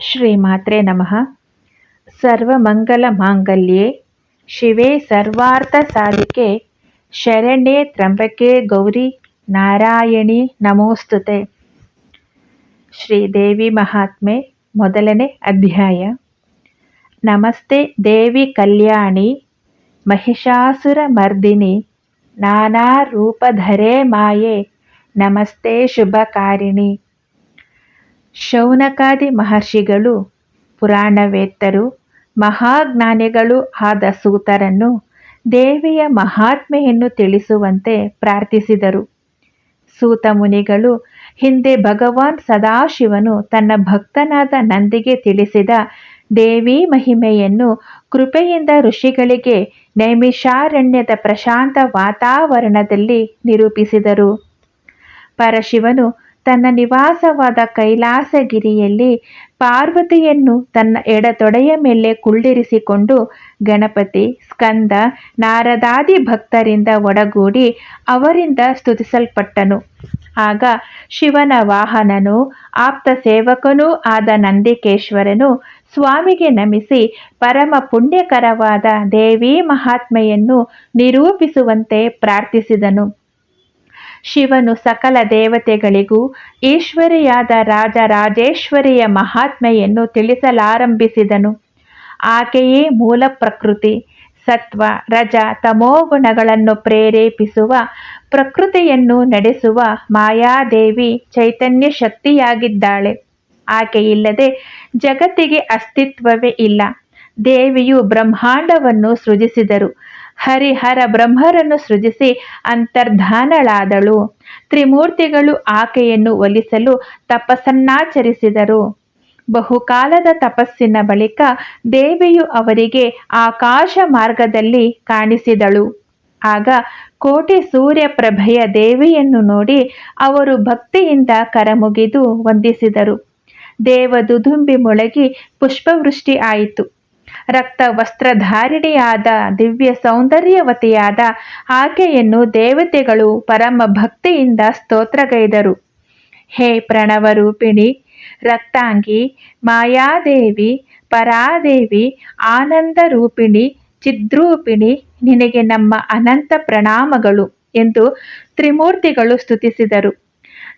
ಶ್ರೀಮಾತ್ರೆ ನಮಃ. ಸರ್ವಮಂಗಲಮಾಂಗಲ್ಯೆ. ಶಿವೆ ಸರ್ವಾರ್ಥಸಾಧಿಕೆ. ಶರಣೆ ತ್ರಂಬಕೆ ಗೌರಿ. ನಾರಾಯಣಿ ನಮೋಸ್ತುತೆ. ಶ್ರೀದೇವಿ ಮಹಾತ್ಮೆ, ಮೊದಲನೇ ಅಧ್ಯಾಯ. ನಮಸ್ತೆ ದೇವಿ ಕಲ್ಯಾಣಿ. ಮಹಿಷಾಸುರ ಮರ್ದಿನಿ. ನಾನಾ ರೂಪಧರೆ ಮಾಯೆ. ನಮಸ್ತೆ ಶುಭಕಾರಿಣಿ. ಶೌನಕಾದಿ ಮಹರ್ಷಿಗಳು, ಪುರಾಣವೇತ್ತರು, ಮಹಾಜ್ಞಾನಿಗಳು ಆದ ಸೂತರನ್ನು ದೇವಿಯ ಮಹಾತ್ಮೆಯನ್ನು ತಿಳಿಸುವಂತೆ ಪ್ರಾರ್ಥಿಸಿದರು. ಸೂತ ಮುನಿಗಳು ಹಿಂದೆ ಭಗವಾನ್ ಸದಾಶಿವನು ತನ್ನ ಭಕ್ತನಾದ ನಂದಿಗೆ ತಿಳಿಸಿದ ದೇವಿ ಮಹಿಮೆಯನ್ನು ಕೃಪೆಯಿಂದ ಋಷಿಗಳಿಗೆ ನೈಮಿಷಾರಣ್ಯದ ಪ್ರಶಾಂತ ವಾತಾವರಣದಲ್ಲಿ ನಿರೂಪಿಸಿದರು. ಪರಶಿವನು ತನ್ನ ನಿವಾಸವಾದ ಕೈಲಾಸಗಿರಿಯಲ್ಲಿ ಪಾರ್ವತಿಯನ್ನು ತನ್ನ ಎಡತೊಡೆಯ ಮೇಲೆ ಕುಳ್ಳಿರಿಸಿಕೊಂಡು ಗಣಪತಿ, ಸ್ಕಂದ, ನಾರದಾದಿ ಭಕ್ತರಿಂದ ಒಡಗೂಡಿ ಅವರಿಂದ ಸ್ತುತಿಸಲ್ಪಟ್ಟನು. ಆಗ ಶಿವನ ವಾಹನನು ಆಪ್ತ ಸೇವಕನೂ ಆದ ನಂದಿಕೇಶ್ವರನು ಸ್ವಾಮಿಗೆ ನಮಿಸಿ ಪರಮ ಪುಣ್ಯಕರವಾದ ದೇವಿ ಮಹಾತ್ಮೆಯನ್ನು ನಿರೂಪಿಸುವಂತೆ ಪ್ರಾರ್ಥಿಸಿದನು. ಶಿವನು ಸಕಲ ದೇವತೆಗಳಿಗೂ, ಈಶ್ವರಿಯಾದ ರಾಜ ರಾಜೇಶ್ವರಿಯ ಮಹಾತ್ಮೆಯನ್ನು ತಿಳಿಸಲಾರಂಭಿಸಿದನು. ಆಕೆಯೇ ಮೂಲ ಪ್ರಕೃತಿ, ಸತ್ವ, ರಜ ತಮೋಗುಣಗಳನ್ನು ಪ್ರೇರೇಪಿಸುವ, ಪ್ರಕೃತಿಯನ್ನು ನಡೆಸುವ ಮಾಯಾದೇವಿ ಚೈತನ್ಯ ಶಕ್ತಿಯಾಗಿದ್ದಾಳೆ. ಆಕೆಯಿಲ್ಲದೆ ಜಗತ್ತಿಗೆ ಅಸ್ತಿತ್ವವೇ ಇಲ್ಲ. ದೇವಿಯು ಬ್ರಹ್ಮಾಂಡವನ್ನು ಸೃಜಿಸಿದರು. ಹರಿಹರ ಬ್ರಹ್ಮರನ್ನು ಸೃಜಿಸಿ ಅಂತರ್ಧಾನಳಾದಳು. ತ್ರಿಮೂರ್ತಿಗಳು ಆಕೆಯನ್ನು ಒಲಿಸಲು ತಪಸ್ಸನ್ನಾಚರಿಸಿದರು. ಬಹುಕಾಲದ ತಪಸ್ಸಿನ ಬಳಿಕ ದೇವಿಯು ಅವರಿಗೆ ಆಕಾಶ ಮಾರ್ಗದಲ್ಲಿ ಕಾಣಿಸಿದಳು. ಆಗ ಕೋಟಿ ಸೂರ್ಯಪ್ರಭೆಯ ದೇವಿಯನ್ನು ನೋಡಿ ಅವರು ಭಕ್ತಿಯಿಂದ ಕರಮುಗಿದು ವಂದಿಸಿದರು. ದೇವದುದುಂಬಿ ಮೊಳಗಿ ಪುಷ್ಪವೃಷ್ಟಿ ಆಯಿತು. ರಕ್ತ ವಸ್ತ್ರಧಾರಿಣಿಯಾದ, ದಿವ್ಯ ಸೌಂದರ್ಯವತಿಯಾದ ಆಕೆಯನ್ನು ದೇವತೆಗಳು ಪರಮ ಭಕ್ತಿಯಿಂದ ಸ್ತೋತ್ರಗೈದರು. ಹೇ ಪ್ರಣವರೂಪಿಣಿ, ರಕ್ತಾಂಗಿ, ಮಾಯಾದೇವಿ, ಪರಾದೇವಿ ಆನಂದ ರೂಪಿಣಿ ಚಿದ್ರೂಪಿಣಿ, ನಿನಗೆ ನಮ್ಮ ಅನಂತ ಪ್ರಣಾಮಗಳು ಎಂದು ತ್ರಿಮೂರ್ತಿಗಳು ಸ್ತುತಿಸಿದರು.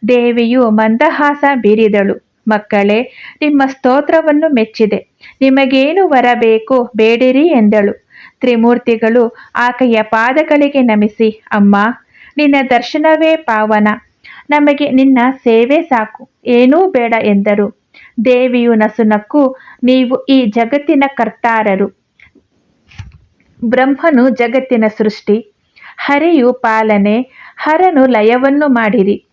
ದೇವಿಯು ಮಂದಹಾಸ ಬೀರಿದಳು. ಮಕ್ಕಳೇ, ನಿಮ್ಮ ಸ್ತೋತ್ರವನ್ನು ಮೆಚ್ಚಿದೆ. ನಿಮಗೇನು ಬರಬೇಕು ಬೇಡಿರಿ ಎಂದಳು. ತ್ರಿಮೂರ್ತಿಗಳು ಆಕೆಯ ಪಾದಗಳಿಗೆ ನಮಿಸಿ, ಅಮ್ಮ, ನಿನ್ನ ದರ್ಶನವೇ ಪಾವನ. ನಮಗೆ ನಿನ್ನ ಸೇವೆ ಸಾಕು. ಏನೂ ಬೇಡ ಎಂದರು. ದೇವಿಯು ನಸುನಕ್ಕು ನೀವು ಈ ಜಗತ್ತಿನ ಕರ್ತಾರರು. ಬ್ರಹ್ಮನು ಜಗತ್ತಿನ ಸೃಷ್ಟಿ. ಹರಿಯು ಪಾಲನೆ, ಹರನು ಲಯವನ್ನು ಮಾಡಿರಿ.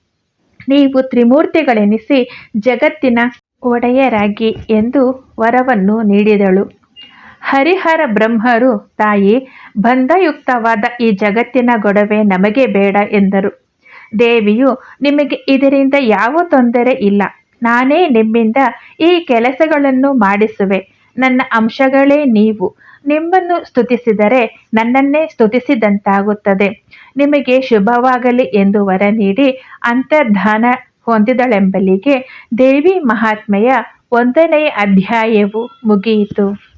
ನೀವು ತ್ರಿಮೂರ್ತಿಗಳೆನಿಸಿ ಜಗತ್ತಿನ ಒಡೆಯರಾಗಿ ಎಂದು ವರವನ್ನು ನೀಡಿದಳು. ಹರಿಹರ ಬ್ರಹ್ಮರು, ತಾಯಿ, ಬಂಧಯುಕ್ತವಾದ ಈ ಜಗತ್ತಿನ ಗೊಡವೆ ನಮಗೆ ಬೇಡ ಎಂದರು. ದೇವಿಯು, ನಿಮಗೆ ಇದರಿಂದ ಯಾವ ತೊಂದರೆ ಇಲ್ಲ. ನಾನೇ ನಿಮ್ಮಿಂದ ಈ ಕೆಲಸಗಳನ್ನು ಮಾಡಿಸುವೆ. ನನ್ನ ಅಂಶಗಳೇ ನೀವು. ನಿಮ್ಮನ್ನು ಸ್ತುತಿಸಿದರೆ ನನ್ನನ್ನೇ ಸ್ತುತಿಸಿದಂತಾಗುತ್ತದೆ. ನಿಮಗೆ ಶುಭವಾಗಲಿ ಎಂದು ವರ ನೀಡಿ ಅಂತರ್ಧಾನ ಹೊಂದಿದಳೆಂಬಲಿಗೆ ದೇವಿ ಮಹಾತ್ಮೆಯ ಒಂದನೆಯ ಅಧ್ಯಾಯವು ಮುಗಿಯಿತು.